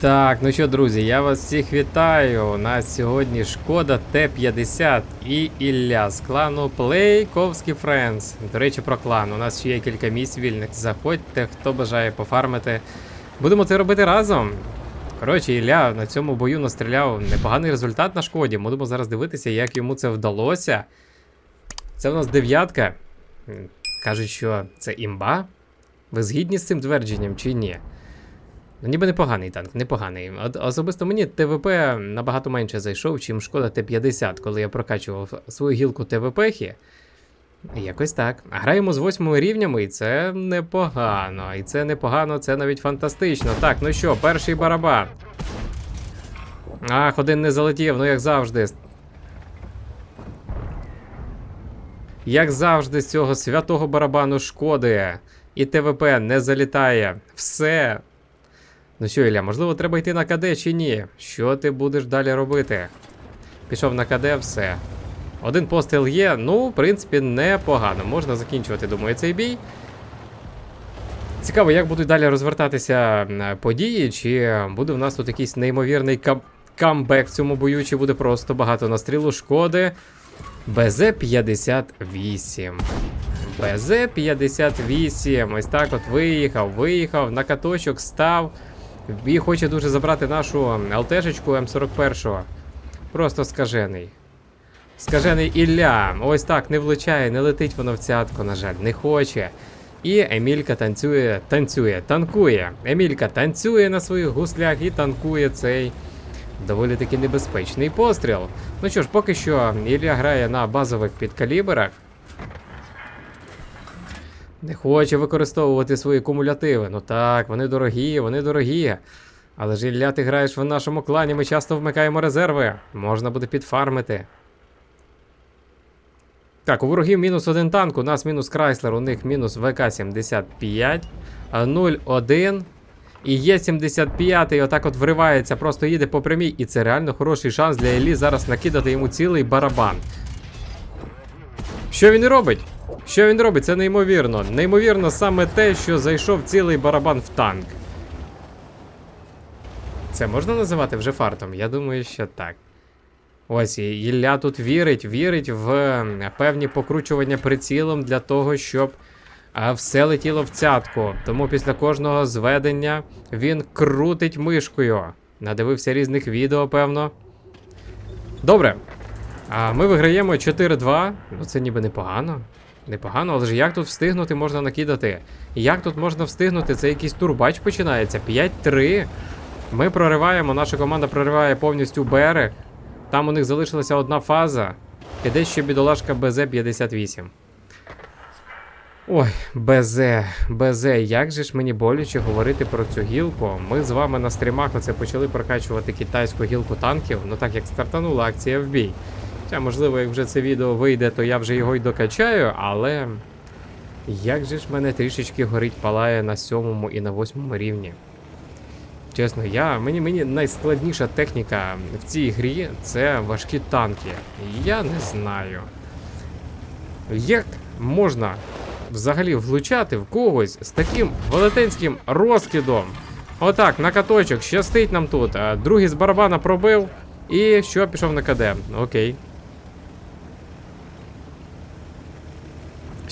Так, ну що, друзі, я вас всіх вітаю. У нас сьогодні шкода Т-50 і Ілля з клану Плейковський Friends. До речі, про клан. У нас ще є кілька місць вільних. Заходьте, хто бажає пофармити. Будемо це робити разом. Коротше, Ілля на цьому бою настріляв непоганий результат на шкоді. Будемо зараз дивитися, як йому це вдалося. Це у нас дев'ятка. Кажуть, що це імба. Ви згідні з цим твердженням чи ні? Ну, ніби непоганий танк, непоганий. Особисто мені ТВП набагато менше зайшов, чим шкода Т-50, коли я прокачував свою гілку ТВПхи. Якось так. Граємо з восьмими рівнями, і це непогано. І це непогано, це навіть фантастично. Так, ну що, перший барабан. Ах, один не залетів, ну як завжди. Як завжди, з цього святого барабану шкоди. І ТВП не залітає. Все. Ну що, Ілля, можливо, треба йти на КД чи ні? Що ти будеш далі робити? Пішов на КД, все. Один постріл є, ну, в принципі, непогано. Можна закінчувати, думаю, цей бій. Цікаво, як будуть далі розвертатися події, чи буде в нас тут якийсь неймовірний кам- камбек в цьому бою, чи буде просто багато настрілу шкоди. БЗ-58. БЗ-58. Ось так от виїхав, виїхав, на каточок став. І хоче дуже забрати нашу ЛТшечку М41. Просто скажений. Скажений Ілля. Ось так не влучає, не летить воно в цятку, на жаль, не хоче. І Емілька танцює, танцює, танкує. Емілька танцює на своїх гуслях і танкує цей доволі таки небезпечний постріл. Ну що ж, поки що Ілля грає на базових підкаліберах. Не хоче використовувати свої кумулятиви. Ну так, вони дорогі, вони дорогі. Але ж Ілля, ти граєш в нашому клані, ми часто вмикаємо резерви. Можна буде підфармити. Так, у ворогів мінус один танк, у нас мінус Крайслер, у них мінус ВК-75, 0-1. І є 75 й отак от вривається, просто їде по прямій, і це реально хороший шанс для Іллі зараз накидати йому цілий барабан. Що він робить? Що він робить? Це неймовірно. Неймовірно саме те, що зайшов цілий барабан в танк. Це можна називати вже фартом? Я думаю, що так. Ось Ілля тут вірить, вірить в певні покручування прицілом для того, щоб все летіло в цятку. Тому після кожного зведення він крутить мишкою. Надивився різних відео, певно. Добре. А ми виграємо 4-2. Ну це ніби непогано. Непогано, але ж як тут встигнути можна накидати? Як тут можна встигнути? Це якийсь турбач починається. 5-3. Ми прориваємо, наша команда прориває повністю берег. Там у них залишилася одна фаза. І десь ще бідолашка БЗ-58. Ой, БЗ, БЗ, як же ж мені боляче говорити про цю гілку. Ми з вами на стрімах оце почали прокачувати китайську гілку танків, ну так як стартанула акція в бій. Хоча, можливо, як вже це відео вийде, то я вже його й докачаю, але як же ж мене трішечки горить палає на сьомому і на восьмому рівні. Чесно, я, мені, мені найскладніша техніка в цій грі це важкі танки. Я не знаю. Як можна взагалі влучати в когось з таким велетенським розкидом? Отак, на каточок, щастить нам тут. Другий з барабана пробив. І що пішов на КД? Окей.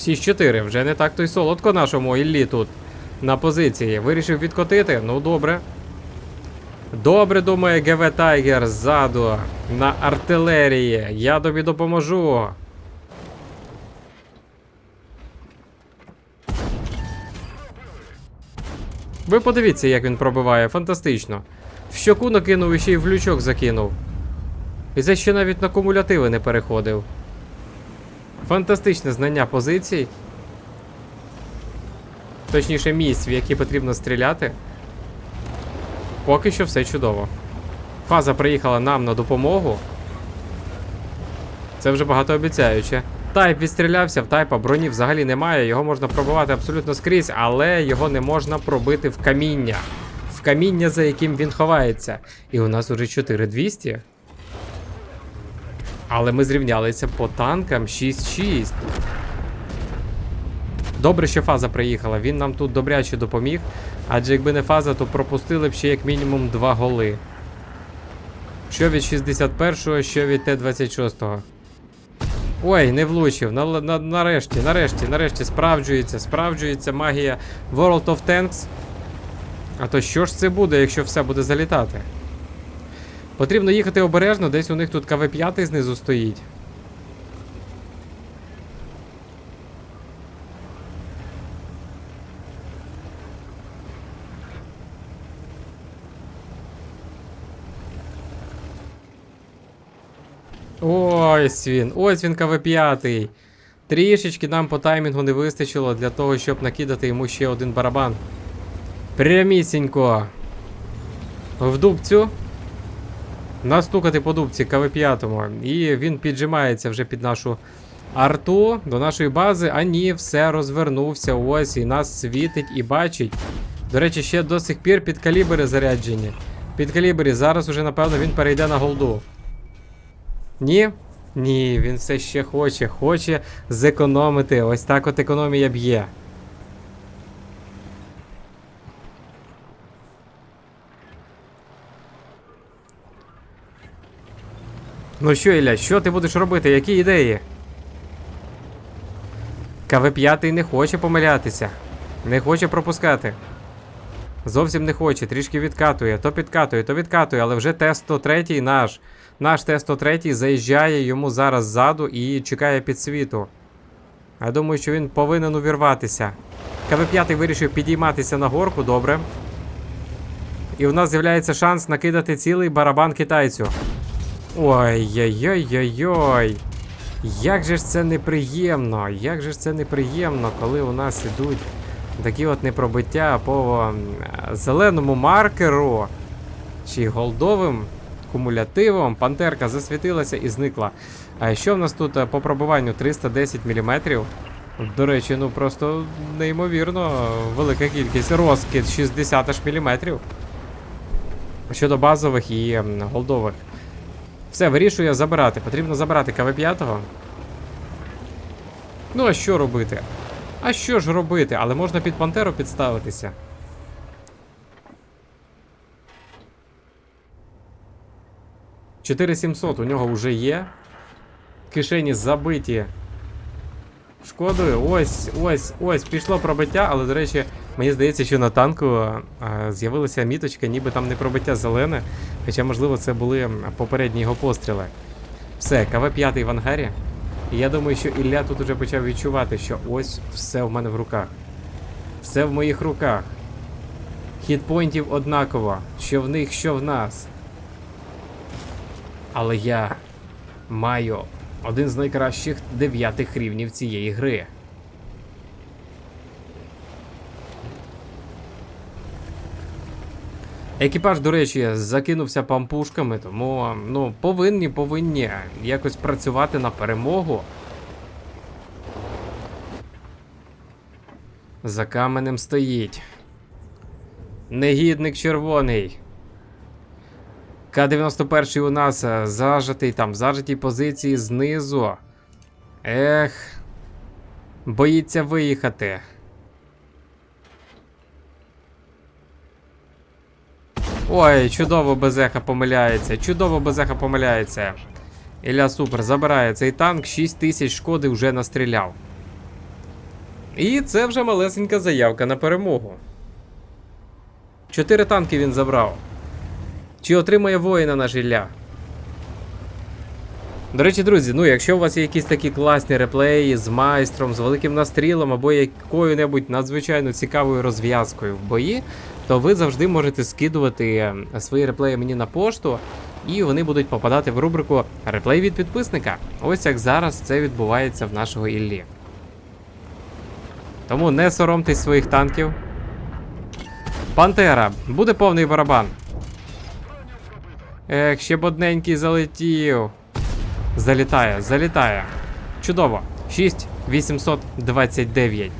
6-4, вже не так то й солодко нашому Іллі тут на позиції. Вирішив відкотити? Ну добре. Добре, думає ГВ Тайгер ззаду на артилерії. Я тобі допоможу. Ви подивіться, як він пробиває, фантастично. В щоку накинув і ще й в лючок закинув. І це ще навіть на кумулятиви не переходив. Фантастичне знання позицій. Точніше, місць, в які потрібно стріляти. Поки що все чудово. Фаза приїхала нам на допомогу. Це вже багатообіцяюче. Тайп відстрілявся, в тайпа броні взагалі немає. Його можна пробивати абсолютно скрізь, але його не можна пробити в каміння. В каміння, за яким він ховається. І у нас уже 4200. Але ми зрівнялися по танкам 6-6. Добре, що фаза приїхала. Він нам тут добряче допоміг. Адже якби не фаза, то пропустили б ще як мінімум два голи. Що від 61-го, що від Т-26. Ой, не влучив. На, на, нарешті, нарешті, нарешті справджується, справджується магія World of Tanks. А то що ж це буде, якщо все буде залітати? Потрібно їхати обережно, десь у них тут КВ-5 знизу стоїть. Ось він, ось він КВ-5. Трішечки нам по таймінгу не вистачило для того, щоб накидати йому ще один барабан. Прямісінько. В дубцю. Настукати по дубці КВ-5. І він піджимається вже під нашу арту до нашої бази. А ні, все розвернувся. Ось і нас світить і бачить. До речі, ще до сих пір під калібри заряджені. Під калібри. Зараз уже, напевно, він перейде на голду. Ні? Ні, він все ще хоче. Хоче зекономити. Ось так от економія б'є. Ну що, Ілля, що ти будеш робити? Які ідеї? КВ-5 не хоче помилятися. Не хоче пропускати. Зовсім не хоче, трішки відкатує, то підкатує, то відкатує, але вже Т-103 наш. Наш Т-103 заїжджає йому зараз ззаду і чекає підсвіту. Я думаю, що він повинен увірватися. КВ-5 вирішив підійматися на горку, добре. І у нас з'являється шанс накидати цілий барабан китайцю. Ой-ой-ой-ой-ой. Як же ж це неприємно, як же ж це неприємно, коли у нас ідуть такі от непробиття по зеленому маркеру чи голдовим кумулятивом. Пантерка засвітилася і зникла. А що в нас тут е, по пробиванню 310 мм? До речі, ну просто неймовірно велика кількість. Розкид 60 аж міліметрів. Щодо базових і голдових. Все, вирішую забирати. Потрібно забирати КВ-5. Ну, а що робити? А що ж робити? Але можна під Пантеру підставитися. — 4700 у нього вже є. Кишені забиті. Шкодою. Ось, ось, ось, пішло пробиття, але, до речі, мені здається, що на танку з'явилася міточка, ніби там не пробиття зелене. Хоча, можливо, це були попередні його постріли. Все, КВ-5 в ангарі. І я думаю, що Ілля тут уже почав відчувати, що ось все в мене в руках. Все в моїх руках. Хітпойнтів однаково. Що в них, що в нас. Але я маю один з найкращих дев'ятих рівнів цієї гри. Екіпаж, до речі, закинувся пампушками, тому ну, повинні, повинні якось працювати на перемогу. За каменем стоїть. Негідник червоний. К-91 у нас е, зажатий там, в зажатій позиції знизу. Ех. Боїться виїхати. Ой, чудово Безеха помиляється. Чудово Безеха помиляється. Ілля супер, забирає цей танк, 6 тисяч шкоди вже настріляв. І це вже малесенька заявка на перемогу. Чотири танки він забрав. Чи отримає воїна наш Ілля? До речі, друзі, ну якщо у вас є якісь такі класні реплеї з майстром, з великим настрілом або якою-небудь надзвичайно цікавою розв'язкою в бої, то ви завжди можете скидувати е, свої реплеї мені на пошту, і вони будуть попадати в рубрику Реплей від підписника. Ось як зараз це відбувається в нашого Іллі. Тому не соромтесь своїх танків. Пантера, буде повний барабан. Ех, ще б одненький залетів. Залітає, залітає. Чудово. 6829.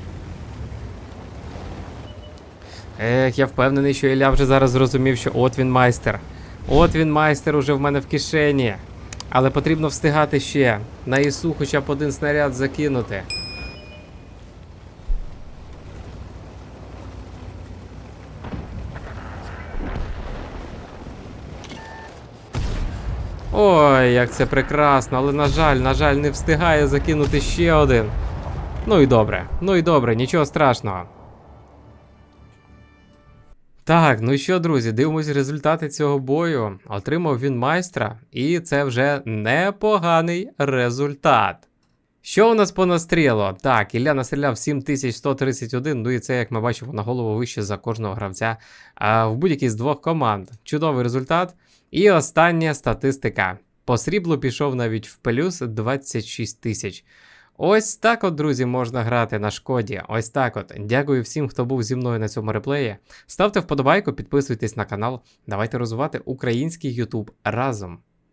Ех, я впевнений, що Ілля вже зараз зрозумів, що от він майстер. От він майстер уже в мене в кишені. Але потрібно встигати ще. На ІСУ хоча б один снаряд закинути. Ой, як це прекрасно, але на жаль, на жаль, не встигає закинути ще один. Ну і добре, ну і добре, нічого страшного. Так, ну що, друзі, дивимось результати цього бою. Отримав він майстра, і це вже непоганий результат. Що у нас по настрілу? Так, Ілля настріляв 7131, ну і це, як ми бачимо, на голову вище за кожного гравця а, в будь-якій з двох команд. Чудовий результат. І остання статистика. По сріблу пішов навіть в плюс 26 тисяч. Ось так от, друзі, можна грати на шкоді. Ось так от. Дякую всім, хто був зі мною на цьому реплеї. Ставте вподобайку, підписуйтесь на канал. Давайте розвивати український YouTube разом.